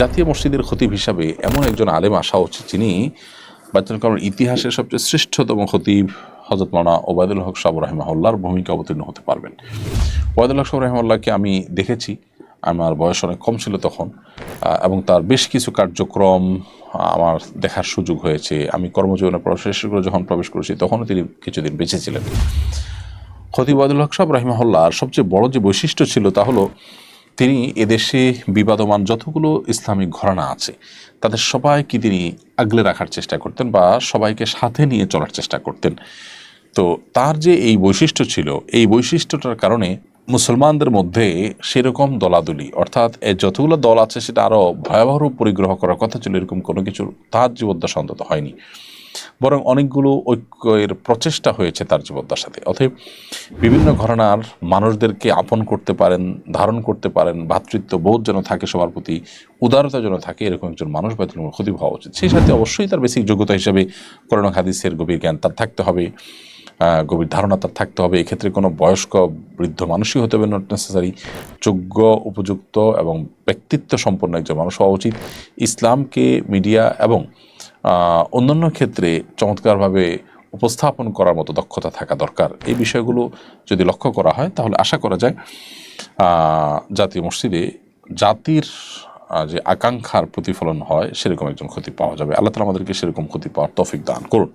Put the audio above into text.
জাতীয় মসজিদের খতিব হিসাবে এমন একজন আলেম আসা উচিত যিনি বাচ্চান কারণ ইতিহাসের সবচেয়ে শ্রেষ্ঠতম খতিব হজরত মানা ওবায়দুল হক সাবর রহমাউল্লাহর ভূমিকা অবতীর্ণ হতে পারবেন। ওবায়দুল হক সাবর রহমাউল্লাহকে আমি দেখেছি, আমার বয়স অনেক কম ছিল তখন এবং তার বেশ কিছু কার্যক্রম আমার দেখার সুযোগ হয়েছে। আমি কর্মজীবনে প্রবেশ করে যখন প্রবেশ করেছি, তখনও তিনি কিছুদিন বেঁচে ছিলেন। খতিব ওয়াদুল হক সাহেব রাহিমাহুল্লাহর সবচেয়ে বড় যে বৈশিষ্ট্য ছিল তা হলো তিনি এদেশে বিবাদমান যতগুলো ইসলামিক ঘরানা আছে, তাদের সবাইকে তিনি আগলে রাখার চেষ্টা করতেন বা সবাইকে সাথে নিয়ে চলার চেষ্টা করতেন। তো তার যে এই বৈশিষ্ট্য ছিল, এই বৈশিষ্ট্যটার কারণে মুসলমানদের মধ্যে সেরকম দলাদলি, অর্থাৎ যতগুলো দল আছে সেটা আরও ভয়াবহ পরিগ্রহ করার কথা ছিল, এরকম কোনো কিছু তার জীবদ্দশা অন্তত হয়নি। বরং অনেকগুলো ঐক্যের প্রচেষ্টা হয়েছে তার জীবদ্দশাতে অতএব বিভিন্ন ঘরানার মানুষদেরকে আপন করতে পারেন, ধারণ করতে পারেন ভ্রাতৃত্ব বোধ যেন থাকে, সবার প্রতি উদারতা যেন থাকে, এরকম একজন মানুষ বাইতুল ক্ষতি হওয়া উচিত। সেই সাথে অবশ্যই তার বেসিক যোগ্যতা হিসেবে করোনা হাদিসের গভীর জ্ঞান তার থাকতে হবে গভীর ধারণা তার থাকতে হবে। এক্ষেত্রে কোনো বয়স্ক, বৃদ্ধ মানুষই হতে হবে নট নেসেসারি যোগ্য, উপযুক্ত এবং ব্যক্তিত্ব সম্পন্ন একজন মানুষ হওয়া উচিত। ইসলামকে মিডিয়া এবং অন্যান্য ক্ষেত্রে চমৎকারভাবে উপস্থাপন করার মতো দক্ষতা থাকা দরকার। এই বিষয়গুলো যদি লক্ষ্য করা হয়, তাহলে আশা করা যায় জাতীয় মসজিদে জাতির যে আকাঙ্ক্ষার প্রতিফলন হয়, সেরকম একজন ক্ষতি পাওয়া যাবে। আল্লাহ তালা আমাদেরকে সেরকম ক্ষতি পাওয়ার তফিক দান করুন।